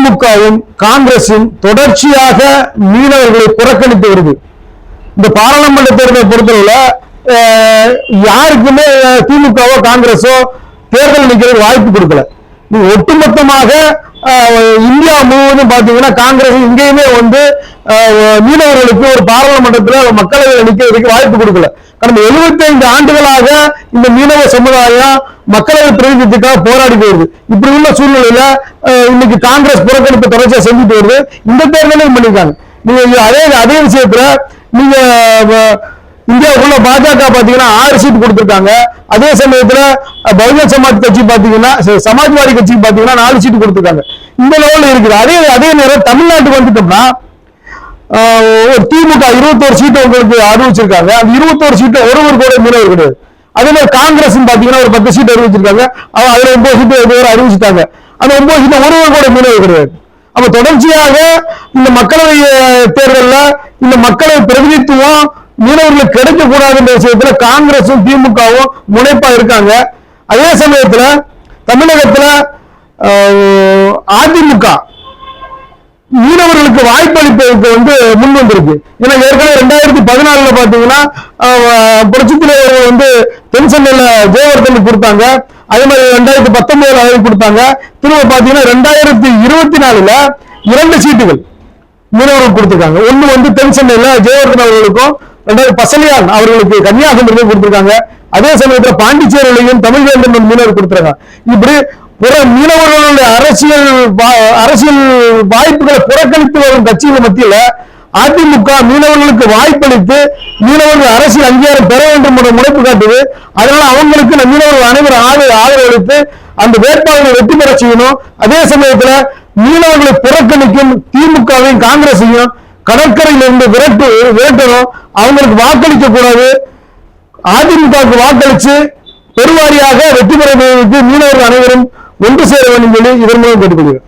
திமுகவும் காங்கிரசும் தொடர்ச்சியாக மீனவர்களை புறக்கணித்து வருது. இந்த பாராளுமன்ற தேர்தலை பொறுத்தவரை யாருக்குமே திமுகவோ காங்கிரஸோ தேர்தல் நிற்கிறது வாய்ப்பு கொடுக்கல. ஒட்டுமொத்தமாக இந்தியா முழுவதும் பாத்தீங்கன்னா காங்கிரஸ் இங்கேயுமே வந்து மீனவர்களுக்கு ஒரு பாராளுமன்றத்தில் மக்களவையில் நிற்கிறதுக்கு வாய்ப்பு கொடுக்கல. கடந்த 75 ஆண்டுகளாக இந்த மீனவ சமுதாயம் மக்களவை பிரதிநிதித்துக்காக போராடி போயிருது. இப்படி உள்ள சூழ்நிலையில இன்னைக்கு காங்கிரஸ் புறக்கணிப்பு தொடர்ச்சியா செஞ்சுட்டு வருது. இந்த தேர்தலையும் பண்ணிருக்காங்க நீங்க அதே அதே விஷயத்துல நீங்க இந்தியாவுக்குள்ள பாஜக பாத்தீங்கன்னா ஆறு சீட் கொடுத்திருக்காங்க. அதே சமயத்துல பகுஜன் சமாஜ் கட்சி பாத்தீங்கன்னா சமாஜ்வாடி கட்சி பாத்தீங்கன்னா நாலு சீட் கொடுத்திருக்காங்க. இந்த லெவல்ல இருக்குது. அதே அதே நேரம் தமிழ்நாட்டுக்கு வந்துட்டோம்னா ஆஹ், ஒரு திமுக இருபத்தோரு சீட்டை உங்களுக்கு அறிவிச்சிருக்காங்க. அந்த இருபத்தோரு சீட்டை ஒருவர் கூட மீனவர் கிடையாது. அதே மாதிரி காங்கிரஸ் பாத்தீங்கன்னா ஒரு பத்து சீட் அறிவிச்சிருக்காங்க. அதுல ஒன்பது சீட்டு இதுவரை அறிவிச்சிட்டாங்க. அந்த ஒன்பது சீட்டு ஒருவர் கூட மீனவர் கிடையாது. அப்ப தொடர்ச்சியாக இந்த மக்களவை தேர்தலில் இந்த மக்களவை பிரதிநிதித்துவம் மீனவர்களுக்கு கிடைக்க கூடாதுன்ற விஷயத்துல காங்கிரஸும் திமுகவும் முனைப்பா இருக்காங்க. அதே சமயத்துல தமிழகத்துல ஆஹ், அதிமுக மீனவர்களுக்கு வாய்ப்பளிப்பதற்கு வந்து முன் வந்திருக்கு. ஏன்னா ஏற்கனவே ரெண்டாயிரத்தி பதினாலுல பாத்தீங்கன்னா அஹ், புரட்சித் தலைவர் வந்து தென் சென்னையில ஜெயவர்தனுக்கு கொடுத்தாங்க. அதே மாதிரி ரெண்டாயிரத்தி பத்தொன்பதுல அவருக்கு கொடுத்தாங்க. திரும்ப பாத்தீங்கன்னா ரெண்டாயிரத்தி இருபத்தி நாலுல இரண்டு சீட்டுகள் மீனவர்கள் கொடுத்திருக்காங்க. ஒண்ணு வந்து தென் சென்னையில ஜெயவர்தன் அவர்களுக்கும் ரெண்டாவது பசலியான் அவர்களுக்கு கன்னியாகுமரியிலும் கொடுத்திருக்காங்க. அதே சமயத்துல பாண்டிச்சேரியிலையும் தமிழ்வேந்தன் மீனவர் கொடுத்திருக்காங்க. இப்படி புற மீனவர்களுடைய அரசியல் அரசியல் வாய்ப்புகளை புறக்கணித்து வரும் கட்சிகள் மத்தியில அதிமுக மீனவர்களுக்கு வாய்ப்பளித்து மீனவர்கள் அரசியல் அங்கீகாரம் பெற வேண்டும் என்ற முனைப்பு காட்டுது. அதனால அவங்களுக்கு இந்த மீனவர்கள் அனைவரும் ஆதரவு ஆதரவு அளித்து அந்த வேட்பாளரை வெற்றி பெற செய்யணும். அதே சமயத்துல மீனவர்களை புறக்கணிக்கும் திமுகவையும் காங்கிரஸையும் கடற்கரையில் இருந்து விரட்டு விரட்டணும். அவங்களுக்கு வாக்களிக்க கூடாது. அதிமுகவுக்கு வாக்களிச்சு பெருவாரியாக வெற்றி பெற மீனவர்கள் அனைவரும் ஒன்று சேர வேண்டும் சொல்லி இதன் மூலம் கேட்டுக்கொள்கிறேன்.